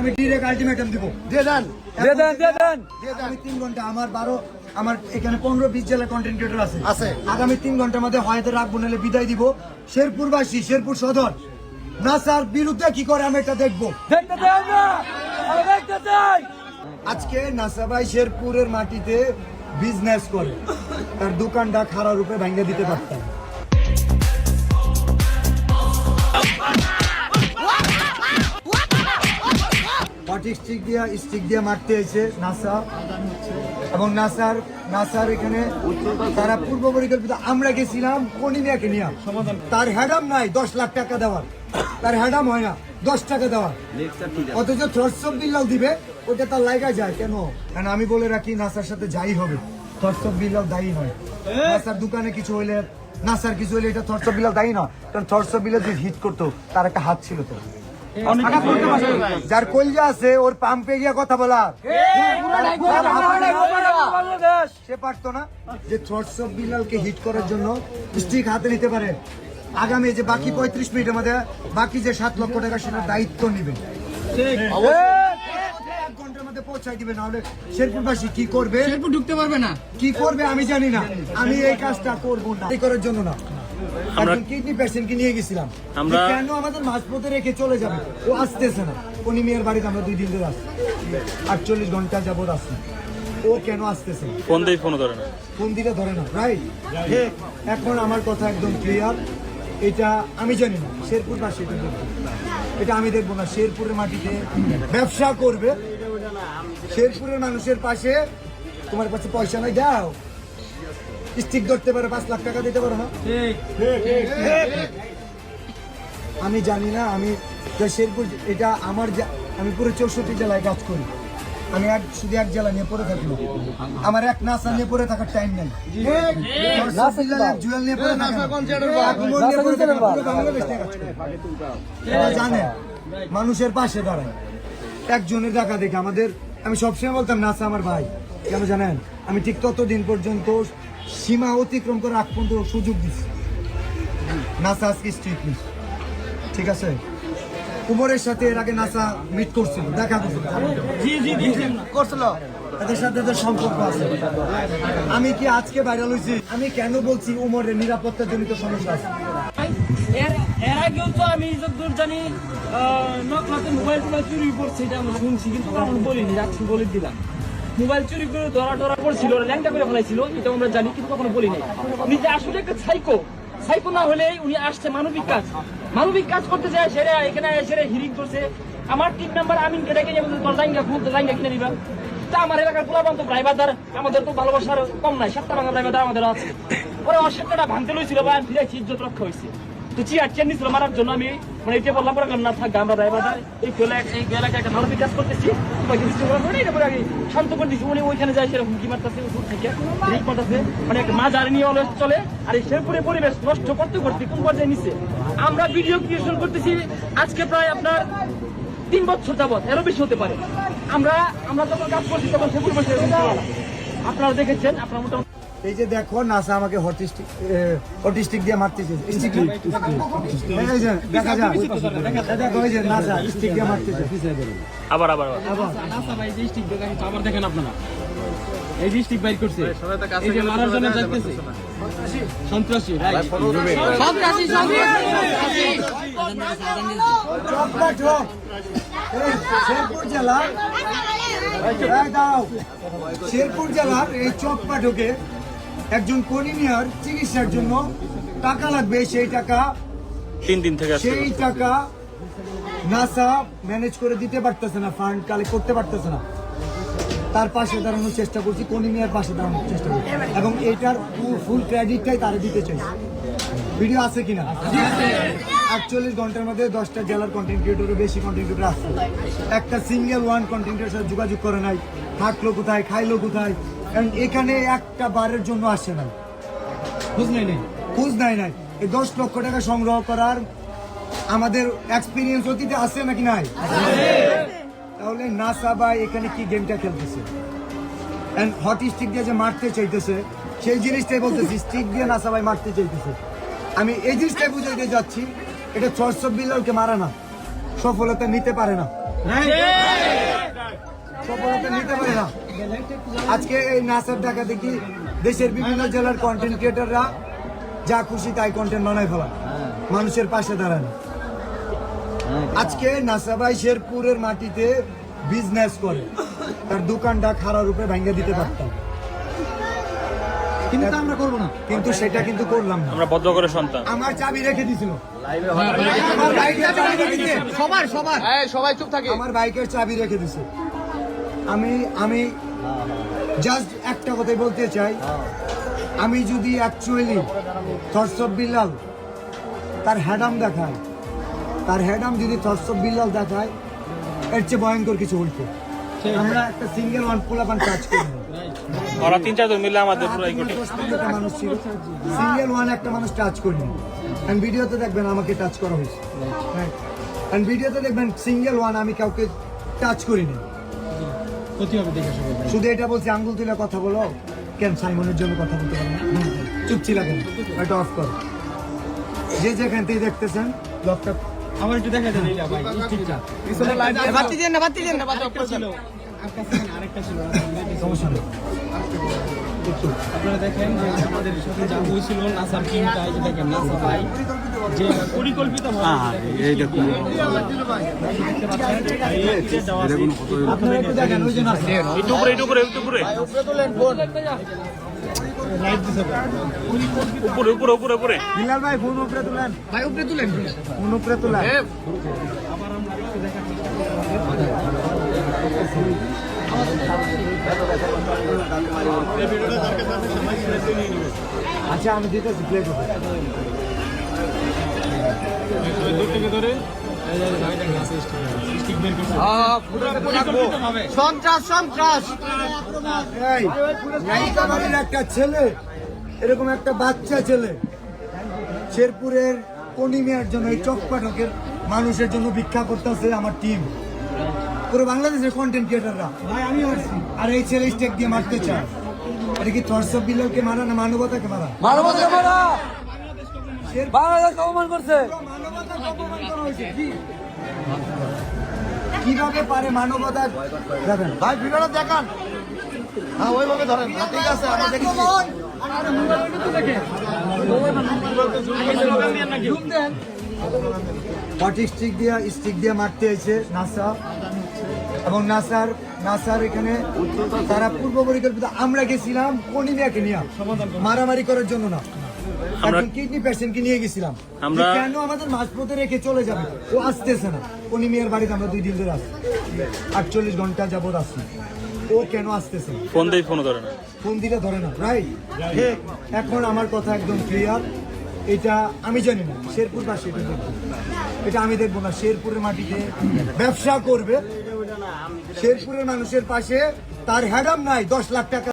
আমি direct ultimatum দিব। দিয়ে দেন। দিয়ে দেন দিয়ে দেন। আগামী তিন ঘণ্টা আমার বারো আমার এখানে পনেরো বিশ জেলা কন্টেন্ট ক্রিয়েটর আছে। আছে। আগামী তিন ঘণ্টার মধ্যে হয়তো রাখব নাহলে বিদায় দিব। শেরপুরবাসী শেরপুর সদর। নাসার বিরুদ্ধে কি করে আমি এটা দেখব? আজকে নাসা ভাই শেরপুরের মাটিতে বিজনেস করে। তার দোকানটা খারাপ রূপে ভাঙ্গে দিতে পারতাম পটি স্টিক দিয়া স্টিক দিয়ে মারতে এসে নাসা এবং নাসার নাসার এখানে তারা পূর্ব পরিকল্পিত আমরা গেছিলাম কনিমিয়াকে নিয়ে। তার হ্যাডাম নাই দশ লাখ টাকা দেওয়ার। তার হ্যাডাম হয় না দশ টাকা দেওয়ার। অথচ থরসব বিল্লাল দিবে ওটা তার লাইগা যায় কেন? কারণ আমি বলে রাখি নাসার সাথে যাই হবে। থরসব বিল্লাল দায়ী নয় নাসার দোকানে কিছু হইলে নাসার কিছু হইলে এটা থরসব বিল্লাল দায়ী নয়। কারণ থরসব বিল্লাল যে হিট করতো তার একটা হাত ছিল তো। যার কলজা আছে ওর পাম্পে গিয়ে কথা বলা। সে পারতো না যে থ্রটস অফ বিলালকে হিট করার জন্য স্টিক হাতে নিতে পারে। আগামী যে বাকি পঁয়ত্রিশ মিনিটের মধ্যে বাকি যে সাত লক্ষ টাকা সেটার দায়িত্ব নেবে। এক ঘণ্টার মধ্যে পৌঁছাই দিবে নাহলে শেরপুরবাসী কি করবে? শেরপুর ঢুকতে পারবে না। কি করবে আমি জানি না। আমি এই কাজটা করব না। এই করার জন্য না। একজন কিডনি পেশেন্টকে নিয়ে গেছিলাম। আমরা- কেন আমাদের মাঝপথে রেখে চলে যাবে? ও আসতেছে না। উনি মেয়ের বাড়িতে আমরা দুই দিন ধরে আসছি আটচল্লিশ ঘণ্টা যাবত আসছি ও কেন আসতেছে? ফোন দিয়ে ফোন ধরে না। ফোন দিলে ধরে না রাইট এখন আমার কথা একদম ক্লিয়ার এটা আমি জানি না শেরপুর পাশে এটা আমি দেখব না শেরপুরের মাটিতে ব্যবসা করবে। শেরপুরের মানুষের পাশে তোমার কাছে পয়সা নাই দাও। স্টিক ধরতে পারো পাঁচ লাখ টাকা দিতে পারো না আমি জানি না আমি শেরপুর এটা আমার আমি পুরো চৌষট্টি জেলায় কাজ করি। আমি এক শুধু এক জেলা নিয়ে পড়ে থাকি। আমার এক নাসা নিয়ে পড়ে থাকার টাইম নেই। জুয়েল নিয়ে পড়ে জানে মানুষের পাশে দাঁড়ায়। একজনের দেখা দেখে আমাদের আমি সবসময় বলতাম নাসা আমার ভাই। কেন জানেন? আমি ঠিক ততদিন পর্যন্ত সীমা অতিক্রম করে আগ পর্যন্ত সুযোগ দিচ্ছি নাসা আজকে স্ট্রিট ঠিক আছে? উমরের সাথে এর আগে নাসা মিট করছিল দেখা করছিল। করছিল। এদের সাথে এদের সম্পর্ক আছে। আমি কি আজকে ভাইরাল হয়েছি? আমি কেন বলছি উমরের নিরাপত্তা জনিত সমস্যা আছে? এর এর আগেও তো আমি যতদূর জানি নকলাতে মোবাইল চুরি করছে এটা আমরা শুনছি কিন্তু কখনো বলিনি রাত্রি বলে দিলাম। মোবাইল চুরি করে ধরা ধরা করছিল, ল্যাংটা করে ফেলাইছিল, এটা আমরা জানি, কিন্তু কখনো বলি নাই যে আসলে একটা সাইকো সাইকো না হলে উনি আসছে মানবিক কাজ। মানবিক কাজ করতে যায়, সেরে, এখানে সেরে হিরিং করছে। আমার টিম মেম্বার আমিনকে ডেকে নিয়ে তোর লাইঙ্গা খুব লাইঙ্গা কিনে দিবা। তা আমার এলাকার পোলাবান তো ড্রাইভারদার আমাদের তো ভালোবাসার কম নাই, সাতটা ভাঙা ড্রাইভারদার আমাদের আছে। ওরা আমার ভাঙতে লইছিল বা ফিরেছি ইজ্জত রক্ষা হয়েছে তো চেয়ার চেয়ার নিছিল মারার জন্য আমি মানে এটা বললাম পরে না থাক, আমরা এই এই একটা মানবিক কাজ করতেছি। শান্ত করে দিচ্ছি উনি ওইখানে যায়, সেরকম হুমকি মারতেছে থেকে ঠিক মারতেছে। মানে একটা নিয়ে অলস চলে, আর এই পরিবেশ নষ্ট করতে করতে কোন পর্যায়ে নিচ্ছে আমরা ভিডিও ক্রিয়েশন করতেছি, আজকে প্রায় আপনার তিন বছর যাবৎ, এরও বেশি হতে পারে। আমরা আমরা যখন কাজ করছি, তখন শেরপুর বসে। আপনারা দেখেছেন, আপনারা মোটামুটি এই যে দেখো নাসা আমাকে হটিস্টিক হটিস্টিক দিয়ে মারতেছে। স্টিক দেখা যায় দেখো এই যে নাসা স্টিক দিয়ে মারতেছে। আবার আবার আবার। আবার। আচ্ছা ভাই যে স্টিক দেখাচ্ছি আবার দেখেন আপনারা। এই যে স্টিক বাইর করছে। এই যে মারার জন্য যাইতেছে। সন্ত্রাসী রাইট সন্ত্রাসী এই শেরপুর জেলার এই দাও শেরপুর জেলার এই চকপা ঢোকে একজন কনিমিয়ার চিকিৎসার জন্য টাকা লাগবে সেই টাকা তিন দিন থেকে সেই টাকা নাসা ম্যানেজ করে দিতে পারতেছে না ফান্ড কালেক্ট করতে পারতেছে না। তার পাশে দাঁড়ানোর চেষ্টা করছি কনিমিয়ার পাশে দাঁড়ানোর চেষ্টা করছি। এবং এটার ফুল ক্রেডিটটাই তারা দিতে চাই ভিডিও আছে কিনা? আটচল্লিশ ঘণ্টার মধ্যে দশটা জেলার কন্টেন্ট ক্রিয়েটরের বেশি কন্টেন্ট ক্রিয়েটর আসছে একটা সিঙ্গেল ওয়ান কন্টেন্টের সাথে যোগাযোগ করে নাই। থাকল কোথায় খাইলো কোথায়? কারণ এখানে একটা বারের জন্য আসে না বুঝ নাই নাই? খোঁজ নাই নাই। এই দশ লক্ষ টাকা সংগ্রহ করার আমাদের এক্সপিরিয়েন্স অতীতে আছে নাকি নাই? তাহলে নাসা বা এখানে কি গেমটা খেলতেছে? এন্ড হট স্টিক দিয়ে যে মারতে চাইতেছে সেই জিনিসটাই বলতেছি স্টিক দিয়ে নাসা ভাই মারতে চাইতেছে। আমি এই জিনিসটাই বুঝাইতে যাচ্ছি এটা চর্চ বিল্লালকে মারা না। সফলতা নিতে পারে না। সফলতা নিতে পারে না। আজকে এই নাসার ঢাকা দেখি দেশের বিভিন্ন জেলার কন্টেন্ট ক্রিয়েটাররা যা খুশি তাই কন্টেন্ট বানায় ফেলা মানুষের পাশে দাঁড়ান আজকে নাসা ভাই শেরপুরের মাটিতে বিজনেস করে। তার দোকানটা খারাপ রূপে ভাঙ্গা দিতে পারতাম কিন্তু আমরা করব না। কিন্তু সেটা কিন্তু করলাম না। আমরা বদ্ধ করে সন্তান। আমার চাবি রেখে দিছিল। আমার বাইকের চাবি রেখে দিছে সবার সবার। সবাই চুপ থাকে। আমার বাইকের চাবি রেখে দিছে। আমি আমি জাস্ট একটা কথাই বলতে চাই। আমি যদি অ্যাকচুয়ালি থরসব বিল্লাল তার হ্যাডাম দেখায় তার হ্যাডাম যদি থরসব বিল্লাল দেখায় এর চেয়ে ভয়ঙ্কর কিছু উল্টো। আমরা একটা সিঙ্গেল ওয়ান পুল পোলাপান কাজ করি না। ওরা তিন চারজন মিলে আমাদের পুরো মানুষ ছিল। সিঙ্গেল ওয়ান একটা মানুষ টাচ করিনি। এন্ড ভিডিওতে দেখবেন আমাকে টাচ করা হয়েছে। এন্ড ভিডিওতে দেখবেন সিঙ্গেল ওয়ান আমি কাউকে টাচ করিনি। শুধু এটা বলছি আঙ্গুল তুলে কথা বলো। কেন সাইমনের জন্য কথা বলতে পারো না? চুপ ছিল কেন? এটা অফ করো। যে যেখান থেকে দেখতেছেন লকটা আমার একটু দেখা যায় ভাই ঠিকটা বাতি দেন না বাতি দেন না বাতি অফ আরেকটা ছিল। সমস্যা নেই। আপনারা দেখেন যে আমাদের সাথে যা হয়েছিল নাসার টিমটা এই যে দেখেন নাসা ভাই যে পরিকল্পিত উপরে উপরে উপরে। উপরে উপরে উপরে উপরে। বিলাল ভাই ফোন উপরে তুলেন। ভাই উপরে তুলেন। ফোন উপরে তুলেন। আচ্ছা আমি দিতেছি প্লে করতে সন্ত্রাস একটা ছেলে, এরকম একটা বাচ্চা ছেলে, শেরপুরের কনিমিয়ার জন্য, এই চকপাঠকের মানুষের জন্য ভিক্ষা করতেছে আমার টিম পুরো বাংলাদেশের কন্টেন্ট ক্রিয়েটাররা ভাই আমি আর এই ছেলে স্টেক দিয়ে মারতে চায়। এটা কি থরসব বিল্লালকে মারা না মানবতাকে মারা? মানবতা মারা! বাংলাদেশ অপমান করছে। মানবতাকে অপমান করা হয়েছে, জি। কীভাবে পারে মানবতা? দেখেন। ভাই ভিডিওটা দেখান। হ্যাঁ ওইভাবে ধরেন। ঠিক আছে আমরা দেখেছি। হট স্টিক দিয়ে স্টিক দিয়ে মারতে এসে নাসা। এবং নাসার নাসার এখানে তারা পূর্ব পরিকল্পিত আমরা গেছিলাম কনিমিয়াকে নিয়ে। মারামারি করার জন্য না। আমরা- কিডনি পেশেন্টকে নিয়ে গেছিলাম। আমরা- কেন আমাদের মাঝপথে রেখে চলে যাবে? ও আসতেছে না। কনিমিয়ার বাড়িতে আমরা দুই দিন ধরে আসছি আটচল্লিশ ঘণ্টা যাবত আসছি ও কেন আসতেছে? ফোন দিয়ে ধরে না। ফোন দিলে ধরে না রাইট এখন আমার কথা একদম ক্লিয়ার এটা আমি জানি না শেরপুর বা সেটা দেখব। এটা আমি দেখব না শেরপুরের মাটিতে ব্যবসা করবে। শেরপুরের মানুষের পাশে তার হ্যাডাম নাই দশ লাখ টাকা।